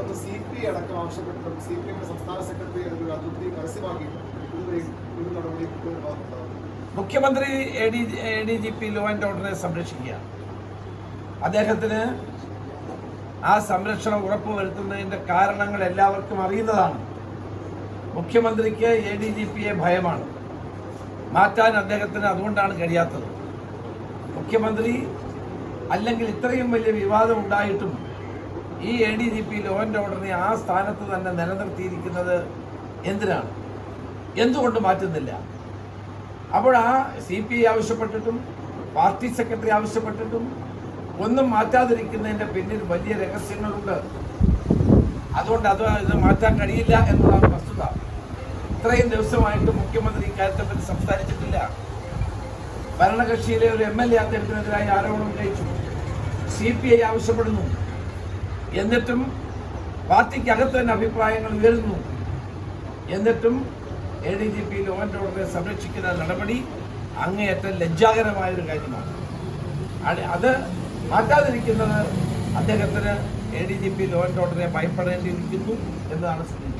മാറ്റണമെന്ന് C P I അടക്കം ആവശ്യപ്പെട്ടും C P എമ്മിന്റെ സംസ്ഥാന സെക്രട്ടറി ഒരു അതൃപ്തി പരസ്യമാക്കിയിട്ടും ഇതുവരെയും ഒരു നടപടി ഭാഗത്തുണ്ടാകും മുഖ്യമന്ത്രി A D A D G P law and ഓർഡറിനെ സംരക്ഷിക്കുക. അദ്ദേഹത്തിന് ആ സംരക്ഷണം ഉറപ്പുവരുത്തുന്നതിന്റെ കാരണങ്ങൾ എല്ലാവർക്കും അറിയുന്നതാണ്. മുഖ്യമന്ത്രിക്ക് എ ഡി ജി പിയെ ഭയമാണ്. മാറ്റാൻ അദ്ദേഹത്തിന് അതുകൊണ്ടാണ് കഴിയാത്തത്. മുഖ്യമന്ത്രി അല്ലെങ്കിൽ ഇത്രയും വലിയ വിവാദം ഉണ്ടായിട്ടും ഈ A D G P law and ഓർഡറിനെ ആ സ്ഥാനത്ത് തന്നെ നിലനിർത്തിയിരിക്കുന്നത് എന്തിനാണ്? എന്തുകൊണ്ട് മാറ്റുന്നില്ല? അപ്പോൾ ആ സി പി ഐ ആവശ്യപ്പെട്ടിട്ടും പാർട്ടി സെക്രട്ടറി ആവശ്യപ്പെട്ടിട്ടും ഒന്നും മാറ്റാതിരിക്കുന്നതിന്റെ പിന്നിൽ വലിയ രഹസ്യങ്ങളുണ്ട്. അതുകൊണ്ട് അത് ഇത് മാറ്റാൻ കഴിയില്ല എന്നുള്ള വസ്തുത. ഇത്രയും ദിവസമായിട്ട് മുഖ്യമന്ത്രി ഇക്കാര്യത്തെ പറ്റി സംസാരിച്ചിട്ടില്ല. ഭരണകക്ഷിയിലെ ഒരു എം എൽ എ അദ്ദേഹത്തിനെതിരായി ആരോപണം ഉന്നയിച്ചു. സി പി ഐ ആവശ്യപ്പെടുന്നു. എന്നിട്ടും പാർട്ടിക്കകത്ത് തന്നെ അഭിപ്രായങ്ങൾ ഉയരുന്നു. എന്നിട്ടും A D G P law and ഓർഡറെ സംരക്ഷിക്കുന്ന നടപടി അങ്ങേയറ്റം ലജ്ജാകരമായ ഒരു കാര്യമാണ് അത് മാറ്റാതിരിക്കുന്നത് അദ്ദേഹത്തിന് A D G P law and ഓർഡറെ ഭയപ്പെടേണ്ടിയിരിക്കുന്നു എന്നതാണ് സ്ഥിതി.